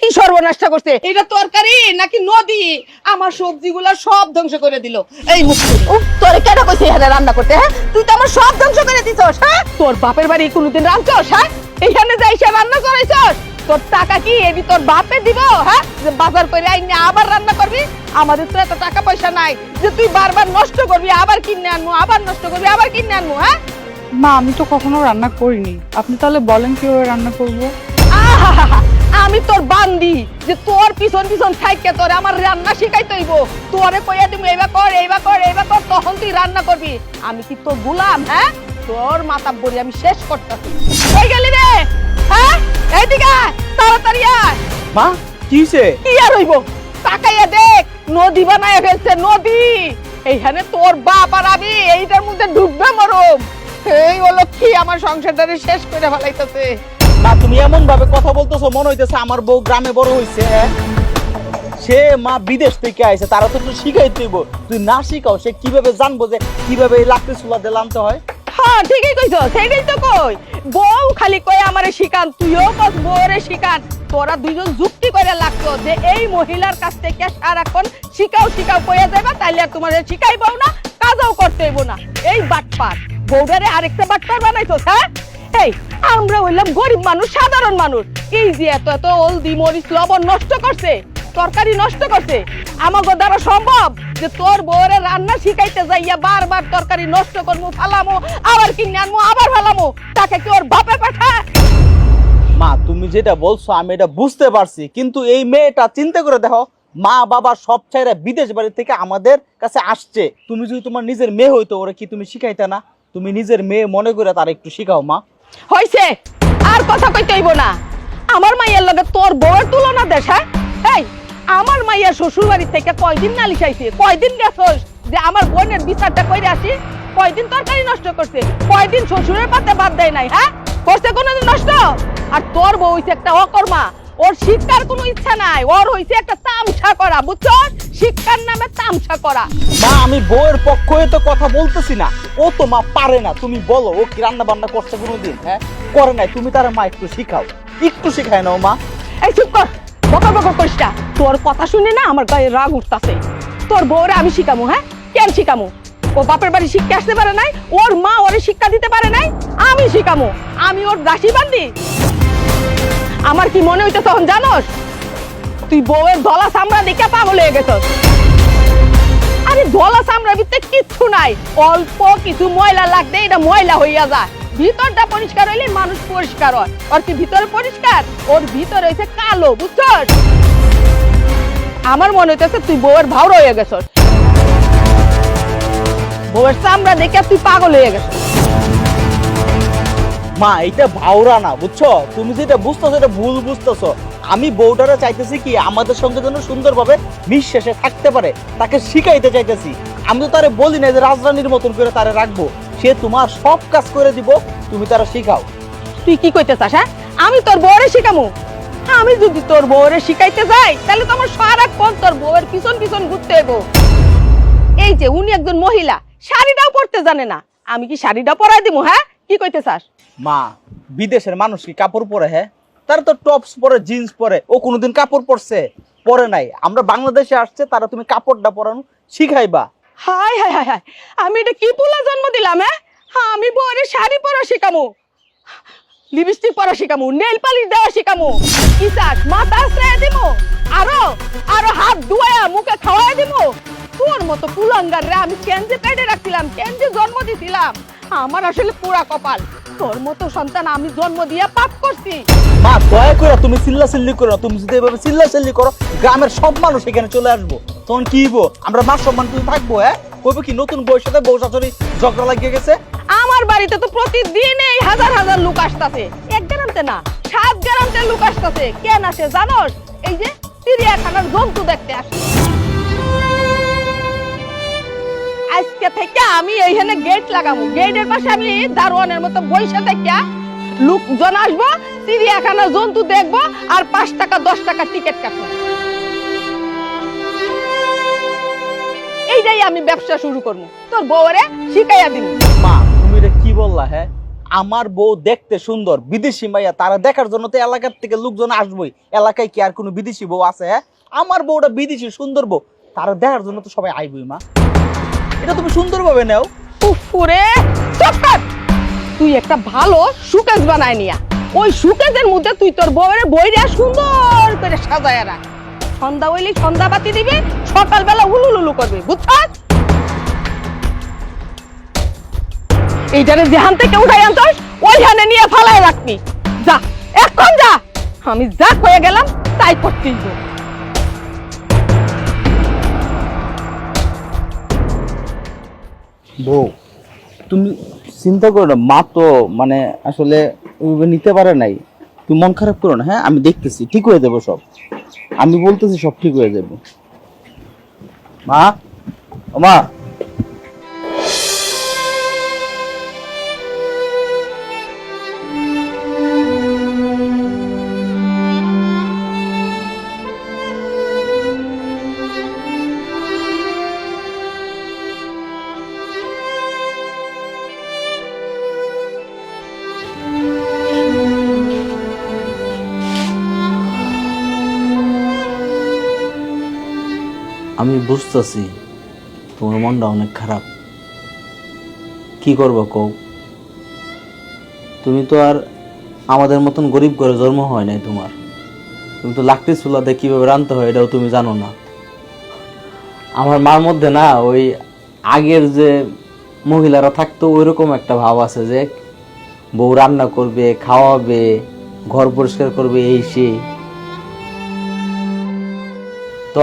কি সর্বনাশটা করছে? এটা তরকারি নাকি নদী? আমার সবজিগুলো সব ধ্বংস করে দিল। এই মুখ তোরে কেন কইছে এখানে রান্না করতে হ্যাঁ? তুই তো আমার সব ধ্বংস করে দিছস হ্যাঁ? তোর বাপের বাড়ি কোনোদিন রাঁধছস হ্যাঁ? এখানে যাই সে রান্না করাইছস? তোর টাকা কি এটি তোর বাপে দিব হ্যাঁ? যে বাজার করে আইনে আবার রান্না করবি? আমাদের তো এত টাকা পয়সা নাই যে তুই বারবার নষ্ট করবি আবার কিনে আনব আবার নষ্ট করবি আবার কিনে আনব হ্যাঁ? মা আমি তো কখনো রান্না করিনি। আপনি তাহলে বলেন কীভাবে রান্না করব? আহাহাহা, আমি তোর বান্দি যে তোর পিছন পিছন থাইকে তোরে আমার রান্না শিখাইতে হইব। তোরে কইয়া দিমু এইবা কর এইবা কর এইবা কর তখন তুই রান্না করবি। আমি কি তোর গুলাম হ্যাঁ? তোর মাথা বড়ি আমি শেষ করতেছি। কই গেলি রে! হ্যাঁ? এইদিকে তাড়াতাড়ি আয়। মা কি হইছে? কি আর হইব? তাকাইয়া দেখ নদী বানায় ফেলছে নদী। এইখানে তোর বাপ আর আমি এইটার মধ্যে ডুববে মরম। এই হলো কি আমার সংসারটারে শেষ করে ফেলাইতেছে। না, তুমি এমন ভাবে কথা বলতেছো, মনে হইতেছে আমার বউ গ্রামে বড় হইছে হ্যাঁ? সে মা বিদেশ থেকে আইছে, তারা তো শিখাই তুইব তুই না শিখাও, সে কীভাবে জানব যে কীভাবে এই লাকড়ি চুলা দিয়ে আনতে হয়? হ্যাঁ ঠিকই কইছ তো কই। বউ খালি কই তুইও কস বউরে তোরা দুইজন যুক্তি করে লাগতো যে এই মহিলার কাছ থেকে সারাক্ষণ শিখাও শিখাও কইয়া যাইবা, তাইলে আর তোমাদের শিখাইবও না, কাজও করতে হইব না। এই বাটপার বউডারে আরেকটা বাটপার বানাইছস হ্যাঁ? এই আমরা হইলাম গরিব মানুষ, সাধারণ মানুষ। এই যে এত এত হলদি মরিচ লবণ নষ্ট করছে, তরকারি নষ্ট করছে আমাকে দ্বারা সম্ভব যে তোর বউরে রান্না শিখাইতে যাইয়া বারবার তরকারি নষ্ট করব ফালামো, আবার কিনে আনব আবার ফালামো, তাকে কি ওর বাপে পাঠায়? মা, তুমি যেটা বলছো আমি এটা বুঝতে পারছি, কিন্তু এই মেয়েটা চিন্তা করে দেখো, মা বাবা সব ছাইরা বিদেশ বাড়ি থেকে আমাদের কাছে আসছে। তুমি যদি তোমার নিজের মেয়ে হইতো, ওরা কি তুমি শিখাইতে না? তুমি নিজের মেয়ে মনে করে তার একটু শিখাও, মা। হইছে, আর কথা কইতে হইব না। আমার মাইয়ের লগে তোর বউয়ের তুলনা দেশ হ্যাঁ? এই, আমার মাইয়া শ্বশুর বাড়ি থেকে কয়দিন নালিশ আইছে? কয়দিন গেছস যে আমার বোনের বিচারটা কইরে আসি? কয়দিন তরকারি নষ্ট করছে? কয়দিন শ্বশুরের পাতে বাদ দেয় নাই হ্যাঁ? করছে কোনোদিন নষ্ট? আর তোর বউ হইছে একটা অকর্মা। ওর শিক্ষার কোনো ইচ্ছা নাই। ওর হইছে একটা তামসা করা বুঝছ? শিক্ষার নামে তামসা করা। মা আমি বউয়ের পক্ষ হয়ে তো কথা বলতেছি না। ও তো মা পারে না। তুমি বলো ও কি রান্না বান্না করছে কোনোদিন হ্যাঁ? করে নাই। তুমি তার মা একটু শিখাও। একটু শিখায় নাও মা। এই চুপ কর। বকা বকা করিস না। তোর কথা শুনে না আমার গায়ে রাগ উঠতাছে। তোর বউরে আমি শিখামু হ্যাঁ? কেন শিখামু? ও বাপের বাড়ি শিক্ষা আসতে পারে নাই ওর মা ওরে শিক্ষা দিতে পারে নাই আমি শিখামু। আমি ওর দাসী বান্দি। আমার কি মনে হইতো তখন জানোস? তুই বউয়ের দলা সামরা দেখে পাগল হয়ে গেছস। আরে দলা সামরার ভিতরে কিচ্ছু নাই। অল্প কিছু ময়লা লাগতে এটা ময়লা হইয়া যায়। ভিতরটা পরিষ্কার হইলে মানুষ পরিষ্কার হয়। আর কি ভিতরে পরিষ্কার? ওর ভিতরে হইছে কালো, বুঝছস? আমার মনে হইতেছে তুই বউয়ের ভাওর হয়ে গেছস। বউয়ের চামড়া দেখে তুই পাগল হয়ে গেছস। মা এটা ভাওরা না, বুঝছ? তুমি যেটা বুঝতেছো, এটা ভুল বুঝতেছো। আমি বউটারা চাইতেছি কি, আমাদের সঙ্গে যেন সুন্দরভাবে নিঃশ্বাসে থাকতে পারে, তাকে শিখাইতে চাইতেছি। আমি তো তারে বলি না যে রাজরানীর মতন করে তারে রাখব। সে তোমার সব কাজ করে দিব, তুমি তারা শিখাও। তুই কি কইতে চাস হ্যাঁ? আমি তোর বউরে শিখামু? আমি যদি তোর বউরে শিখাইতে যাই, তাহলে তো আমার সারাক্ষণ তোর বউয়ের পিছন পিছন ঘুরতে হইব। এই যে, উনি একজন মহিলা, শাড়িটাও পরতে জানে না। আমি কি শাড়িটা পরাই দিব হ্যাঁ? কি কইতে চাস মা বিদেশের মানুষ কি কাপড় পরে হ্যাঁ? তারা তো টপস পরে জিন্স পরে ও কোনোদিন কাপড় পরছে? পরে নাই। আমরা বাংলাদেশে আসছে তারা তুমি কাপড়টা পরানো শিখাইবা। হাই হাই হাই হাই আমি এটা কি পোলা জন্ম দিলাম হ্যাঁ? হ্যাঁ, আমি বউরে শাড়ি পরা শিখামু লিপস্টিক পরা শিখামু নেল পালিশ দেওয়া শিখামু। কি চাস মাথা আশ্রয় দিমু? আরও আরও হাত ধুয়া মুখে খাওয়াই দিমু? তোর মতো কুলাঙ্গার রে আমি কেন যে পেটে রাখছিলাম কেন যে জন্ম দিছিলাম? আমার আসলে পুরা কপাল। তোর মতো সন্তান আমি জন্ম দিয়ে পাপ করছি। মা দয়া করে তুমি চিল্লা চিল্লি করো তুমি যদি এভাবে চিল্লা চিল্লি করো গ্রামের সব মানুষ এখানে চলে আসব। তখন কি হইবো? আমরা মা সম্মান তুমি থাকব হ্যাঁ? কইবো কি? নতুন বউয়ের সাথে বউ শাশুড়ি ঝগড়া লাগিয়ে গেছে? আমার বাড়িতে তো প্রতিদিন এই হাজার হাজার লোক আসতাছে। এক গ্রামতে না সাত গ্রামতে লোক আসতাছে। কেন আসে জানোস? এই যে চিড়িয়াখানার জন্তু দেখতে আমি এইখানে গেট লাগাবো। গেটের পাশে আমি দারোয়ানের মতো বইসা থেকে লোকজন আসব চিড়িয়াখানার জন্তু দেখব আর পাঁচ টাকা, দশ টাকা টিকিট কাটবো। এইটাই আমি ব্যবসা শুরু করব। তোর বউরে শিখাইয়া দিব। মা, তুমি কি বললা হ্যাঁ আমার বউ দেখতে সুন্দর, বিদেশি মাইয়া, তারা দেখার জন্য তো এলাকার থেকে লোকজন আসবেই। এলাকায় কি আর কোনো বিদেশি বউ আছে হ্যাঁ আমার বউটা বিদেশি সুন্দর বউ, তারা দেখার জন্য তো সবাই আইবই, মা। এটা তুমি সুন্দরভাবে নেও। উফুরে চটকাট তুই একটা ভালো সুকেস বানায় নিয়া। ওই সুকেসের মধ্যে তুই তোর বউয়ের বইরা সুন্দর করে সাজায় রাখ। সন্ধ্যা হইলে সন্ধ্যা বাতি দিবে, সকালবেলা উলুলুলু করবে, বুঝছস? এইটারে যেহান থেকে উঠাই আনছস, ওইখানে নিয়ে ফালায় রাখবি। যা, এখন যা। আমি যা হয়ে গেলাম, তাই করতেই বউ। তুমি চিন্তা করো না, মা তো মানে আসলে নিতে পারে নাই। তুমি মন খারাপ করো না হ্যাঁ? আমি দেখতেছি, ঠিক হয়ে যাব সব। আমি বলতেছি সব ঠিক হয়ে যাবে। মা? মা আমি বুঝতেছি, তোমার মনটা অনেক খারাপ। কি করব কও? তুমি তো আর আমাদের মতন গরিব ঘরে জন্ম হয় নাই তোমার। তুমি তো লাকড়ি চুলাতে কীভাবে রানতে হয় এটাও তুমি জানো না। আমার মার মধ্যে না, ওই আগের যে মহিলারা থাকতো, ওইরকম একটা ভাব আছে যে, বউ রান্না করবে, খাওয়াবে, ঘর পরিষ্কার করবে, এই সেই তো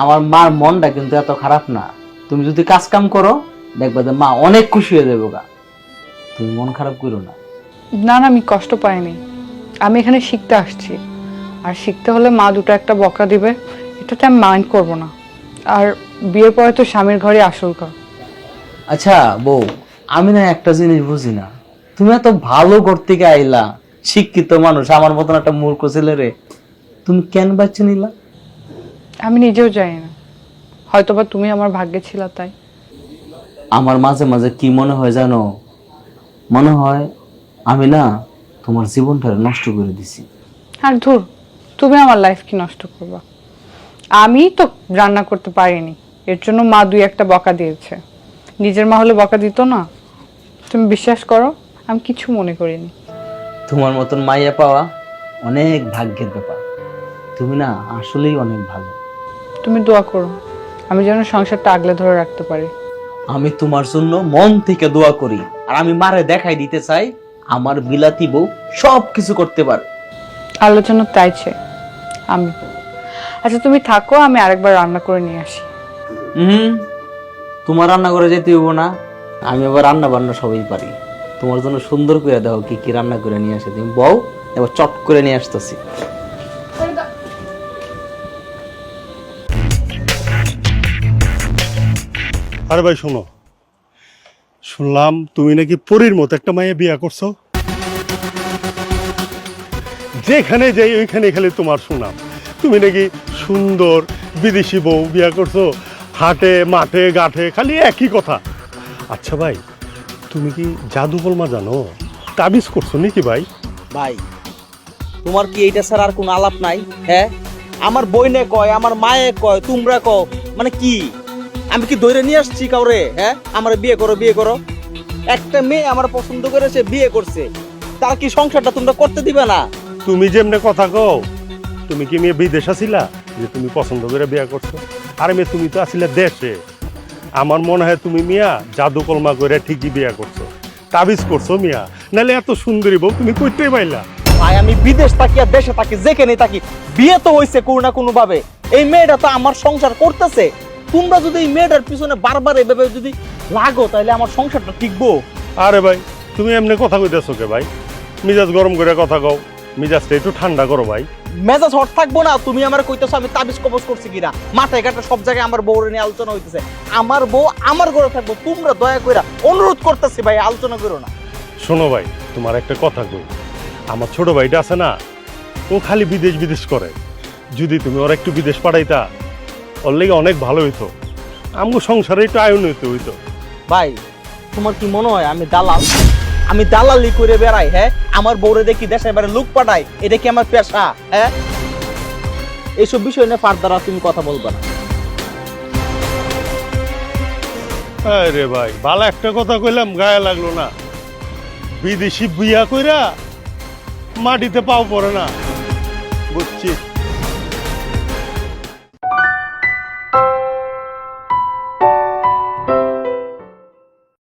আমার মার মনটা কিন্তু এত খারাপ না। তুমি যদি কাজ কাম করো দেখবা যে মা অনেক খুশি হয়ে যাবে গা। তুমি মন খারাপ করো না। না না আমি কষ্ট পাইনি। আমি এখানে শিখতে আসছি। আর শিখতে হলে মা দুটো একটা বকা দিবে এটাতে আমি মাইন্ড করব না। আর বিয়ের পরে তো স্বামীর ঘরে আসল ঘর। আচ্ছা বউ আমি না একটা জিনিস বুঝি না। তুমি এত ভালো ঘর থেকে আইলা শিক্ষিত মানুষ আমার মতন একটা মূর্খ ছেলে রে। তুমি কেন বাচ্চা নিলা? আমি নিজেও জানি না। হয়তোবা তুমি আমার ভাগ্যে ছিল তাই। আমার মাঝে মাঝে কি মনে হয় জানো? মনে হয় আমি না তোমার জীবনটা নষ্ট করে দিছি। আর ধুর তুমি আমার লাইফ কি নষ্ট করবা। আমি তো রান্না করতে পারিনি। এর জন্য মা দুই একটা বকা দিয়েছে। নিজের মা হলে বকা দিত না। তুমি বিশ্বাস করো আমি কিছু মনে করিনি। তোমার মতন মাইয়া পাওয়া অনেক ভাগ্যের ব্যাপার। তুমি না আসলেই অনেক ভালো। তুমি দোয়া করো। আমি যেন সংসারটা আগলে ধরে রাখতে পারি। আমি তোমার জন্য মন থেকে দোয়া করি। আর আমি মারে দেখাই দিতে চাই আমার বিলাতি বউ সব কিছু করতে পারে। আলোচনা চাইছে আমি আচ্ছা তুমি থাকো আমি আরেকবার রান্না করে নিয়ে আসি। হুম তোমার রান্না করে যেতে হইব না। আমি আবার রান্না বান্না সবই পারি। তোমার জন্য সুন্দর করে দাও কি কি রান্না করে নিয়ে আসে। তুমি বউ এবার চট করে নিয়ে আসতেছি। আরে ভাই, শোনো। শুনলাম তুমি নাকি পরীর মতো একটা মায়ে বিয়া করছ। যেখানে যাই, ওইখানে খালি তোমার সুনাম। তুমি নাকি সুন্দর বিদেশি বউ বিয়া করছ, হাটে, মাঠে গাঠে খালি একই কথা। আচ্ছা ভাই, তুমি কি জাদু বলমা জানো? তাবিজ করছ নাকি ভাই? ভাই, তোমার কি এইটা ছাড়া আর কোনো আলাপ নাই হ্যাঁ? আমার বইনে কয়, আমার মায়ে কয়, তোমরা কও মানে কি? আমি কি ধরে নিয়ে আসছি কাউরে? হ্যাঁ? আমার বিয়ে করো বিয়ে করো। একটা মেয়ে আমার পছন্দ করে সে বিয়ে করছে। তার কি সংসারটা তোমরা করতে দিবে না? তুমি যেমনে কথা কও তুমি কি মেয়ে বিদেশ আছিলা যে তুমি পছন্দ করে বিয়ে করছ। আরে মেয়ে তুমি তো আসলে দেশে। আমার মনে হয় তুমি মিয়া জাদু কলমা করে ঠিকই বিয়ে করছ। তাবিজ করছ মিয়া। নাহলে এত সুন্দরী বউ তুমি করতে পাইলা। ভাই আমি বিদেশ থাকি আর দেশে থাকি যেখানে থাকি বিয়ে তো হইছে কোনো না কোনো ভাবে এই মেয়েটা তো আমার সংসার করতেছে। তোমরা যদি এই মেয়েটার পিছনে বারবার এভাবে যদি লাগো তাহলে আমার সংসারটা টিকবো। আরে ভাই তুমি এমনি কথা কইতেছো কে ভাই? মিজাজ গরম করে কথা কও। মিজাজটা একটু ঠান্ডা করো ভাই। মেজাজ হট থাকব না তুমি আমার কইতেছো আমি তাবিজ কবজ করছি কিনা? মাথায় ঘাটে সব জায়গায় আমার বউরে নিয়ে আলোচনা হইতেছে। আমার বউ আমার ঘরে থাকব তোমরা দয়া কইরা অনুরোধ করতেছি ভাই আলোচনা করো না। শোনো ভাই তোমার একটা কথা কই। আমার ছোট ভাইটা আছে না ও খালি বিদেশ বিদেশ করে। যদি তুমি ওর একটু বিদেশ পাঠাইতা ওর লেগে অনেক ভালো হইতো। আমগো সংসারে একটু আয়ন হইতো হইতো। ভাই তোমার কি মনে হয় আমি দালাল? আমি দালালি করে বেড়াই হ্যাঁ? আমার বউরে দেখি দেশের বাইরে লোক পাঠাই এটা কি আমার পেশা হ্যাঁ? এইসব বিষয় নিয়ে ফার্দার আর তুমি কথা বলবে না। আরে ভাই ভালো একটা কথা কইলাম গায়ে লাগল না। বিদেশি বিয়া কইরা মাটিতে পাও পড়ে না। বুঝছি